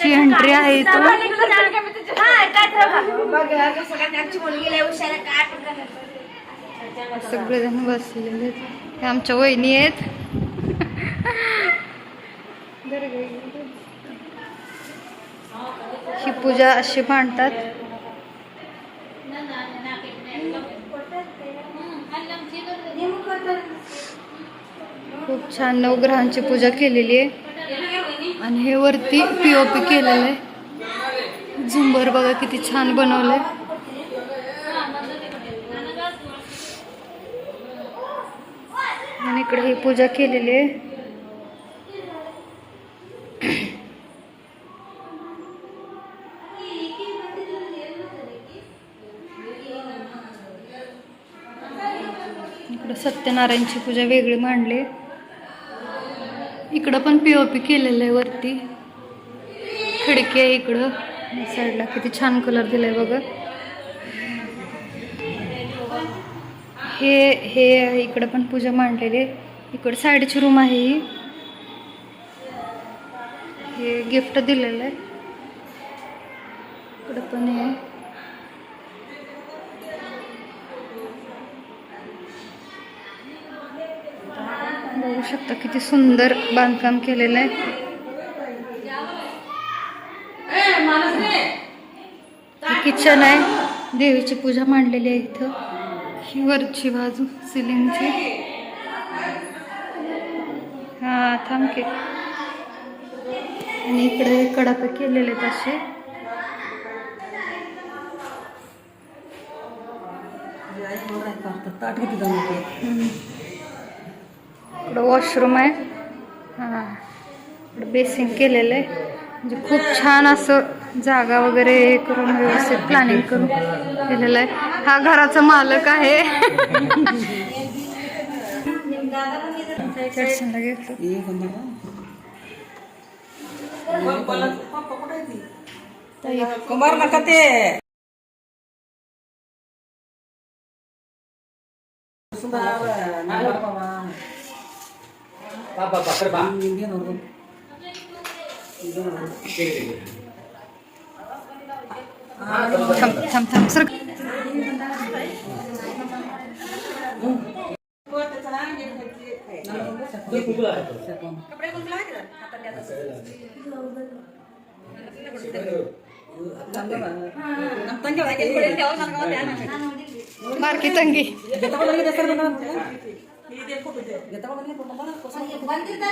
ची एंट्री आहे इथं सगळेजण बसलेले आहेत. हे आमच्या वहिनी आहेत. ही पूजा अशी मांडतात. खूप छान नवग्रहांची पूजा केलेली आहे. आणि हे वरती पी ओ पी केलेलं आहे. झुंबर बघा किती छान बनवलंय. आणि इकडे ही पूजा केलेली आहे. इकडं सत्यनारायणची पूजा वेगळी मांडली. इकडं पण पी ओ पी केलेलं आहे वरती. खिडकी आहे इकडं. साईडला किती छान कलर दिलाय बघा. हे हे इकडं पण पूजा मांडलेली. आहे इकडं साईडची रूम आहे ही. हे गिफ्ट दिलेलं आहे. इकडं पण आहे. बघू शकता किती सुंदर बांधकाम केलेलं आहे. किचन आहे. देवीची पूजा मांडलेली आहे इथं. ही वरची बाजू सिलिंगची हा थांब की. आणि इकडे कडापे केलेले आहेत असे. हम्म. इकडं वॉशरूम आहे. हां. इकडं बेसिंग केलेलं आहे. म्हणजे खूप छान असं जागा वगैरे हे करून व्यवस्थित प्लॅनिंग करून केलेलं आहे. हा घराचा मालक आहे. दर्शनला घेतलं ताई, कुमार नका ते थांब थांब थांब सर. बारकी तंगी.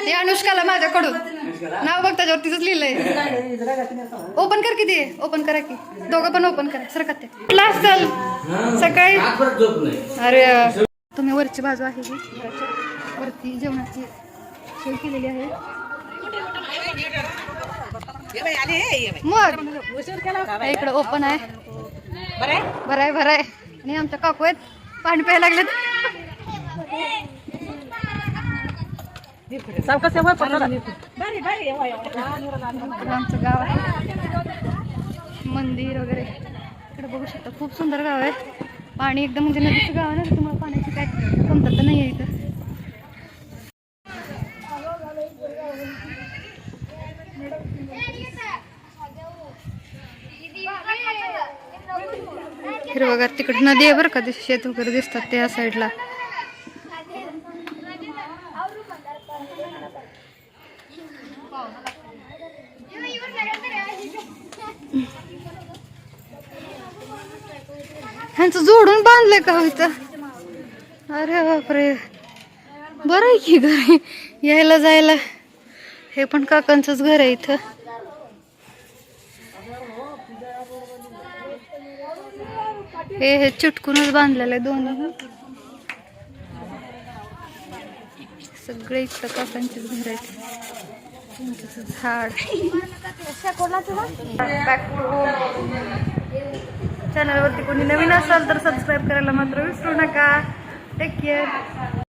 हे अनुष्काला माझ्याकडून. नाव बघ त्याच्यावर तिथंच लिहिलंय. ओपन कर किती ओपन करा की. दोघं पण ओपन करा. सरकत ते. क्लास चल. सकाळी. अरे तुम्ही वरची बाजू आहे ही. वरती जेवणाची सोय केलेली आहे. मग. इकडं ओपन आहे? बरं आहे बरं आहे. आणि आमच्या काकू आहेत. पाणी प्यायला लागलेत. इकडं आमचं गाव आहे मंदिर वगैरे. इकडे बघू शकता खूप सुंदर गाव आहे. पाणी एकदम म्हणजे नदीचं गाव आहे ना तुम्हाला पाण्याची काय कमतरता नाही आहे इथं. हिरवगार तिकडे नदी आहे बरं का ते शेत वगैरे दिसतात त्या साईडला ह्यांचं जोडून बांधलंय का हो इथं? अरे बापरे. बरं आहे की घर? यायला जायला. हे पण काकांचंच घर आहे इथं. हे हे चिटकूनच बांधलेलं आहे दोन्ही. सगळे इकडं काकांचेच घर आहेत. झाड चॅनलवरती कोणी नवीन असाल तर सबस्क्राईब करायला मात्र विसरू नका. Take care